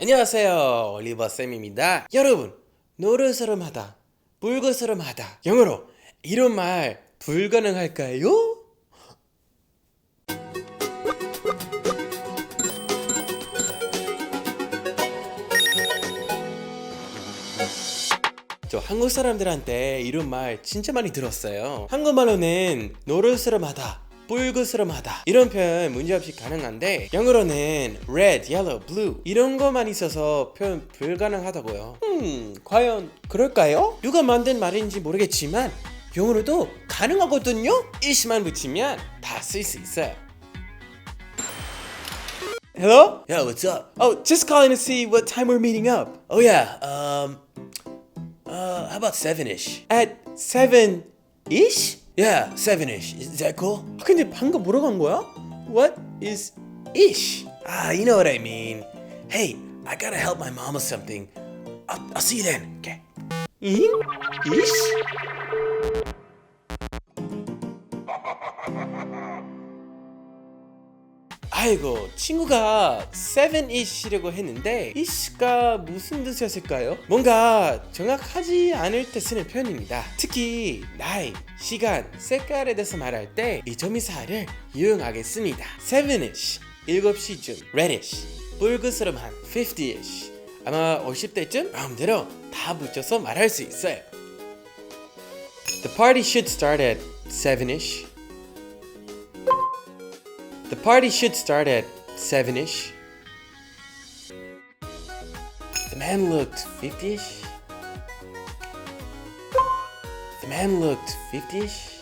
안녕하세요 올리버 쌤입니다 여러분 노르스름하다 불그스름하다 영어로 이런 말 불가능할까요? 저 한국 사람들한테 이런 말 진짜 많이 들었어요. 한국말로는 노르스름하다, 붉으스름하다 이런 표현 문제없이 가능한데 영어로는 red, yellow, blue 이런 것만 있어서 표현 불가능하다고요. 음, 과연 그럴까요? 누가 만든 말인지 모르겠지만 영어로도 가능하거든요. 이시만 붙이면 다 쓸 수 있어요. Hello? Yeah, what's up? Oh, just calling to see what time we're meeting up. Oh yeah, um, uh, how about seven-ish? At seven-ish? Yeah, seven-ish. Is that cool? 근데 방금 뭐라고 한 거야? What is ish? Ah, you know what I mean. Hey, I gotta help my mom with something. I'll, I'll see you then. Okay. 잉? ish? 아이고 친구가 7ish라고 했는데 ish가 무슨 뜻이었을까요? 뭔가 정확하지 않을 때 쓰는 표현입니다. 특히 나이, 시간, 색깔에 대해서 말할 때 이 점이사를 이용하겠습니다. 7ish 7시쯤 reddish 붉으스름한 50ish 아마 50대쯤 마음대로 다 붙여서 말할 수 있어요. The party should start at 7ish The party should start at 7 ish. The man looked 50 ish. The man looked 50 ish.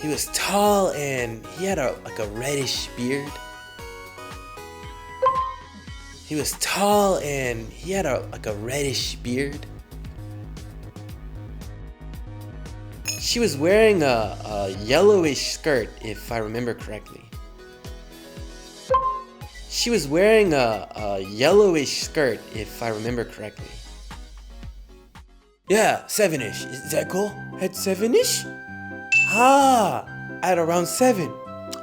He was tall and he had a like a reddish beard. He was tall and he had a like a reddish beard. She was wearing a, a yellowish skirt, if I remember correctly. She was wearing a, a yellowish skirt, if I remember correctly. Yeah, seven ish. Is that cool? At seven ish? Ah, at around seven.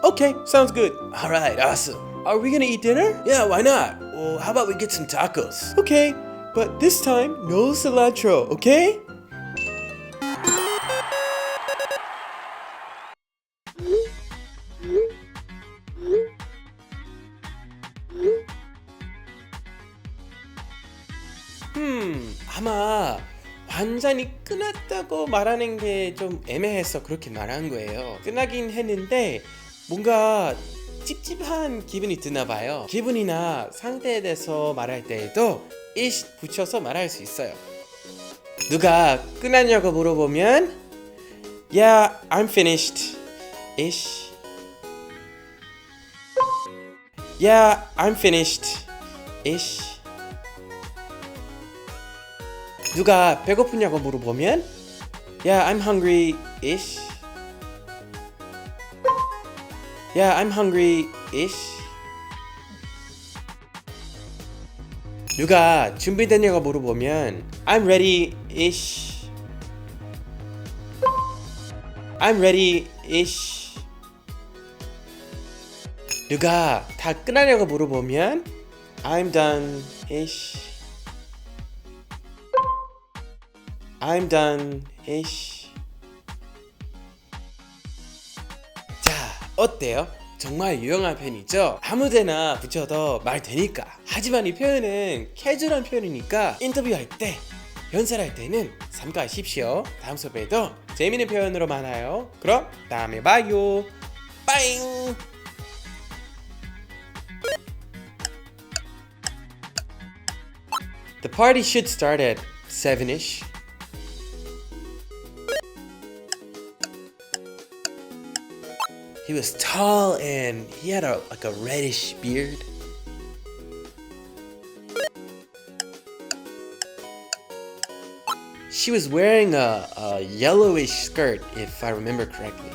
Okay, sounds good. All right, awesome. Are we gonna eat dinner? Yeah, why not? Well, how about we get some tacos? Okay, but this time, no cilantro, okay? 아마 완전히 끝났다고 말하는 게 좀 애매해서 그렇게 말한 거예요. 끝나긴 했는데 뭔가 찝찝한 기분이 드나 봐요. 기분이나 상태에 대해서 말할 때에도 ish 붙여서 말할 수 있어요. 누가 끝났냐고 물어보면 Yeah, I'm finished. ish. Yeah, I'm finished. ish. 누가 배고프냐고 물어보면 Yeah, I'm hungry-ish. Yeah, I'm hungry-ish. 누가 준비됐냐고 물어보면 I'm ready-ish. I'm ready-ish. 누가 다 끝나냐고 물어보면 I'm done-ish. I'm done ish. 자, 어때요? 정말 유용한 표현이죠? 아무데나 붙여도 말 되니까. 하지만 이 표현은 캐주얼한 표현이니까 인터뷰할 때, 연설할 때는 삼가하십시오. 다음 수업에도 재미있는 표현으로 만나요. 그럼 다음에 봐요. 빠잉! The party should start at 7ish. He was tall and he had a like a reddish beard. She was wearing a, a yellowish skirt, if I remember correctly.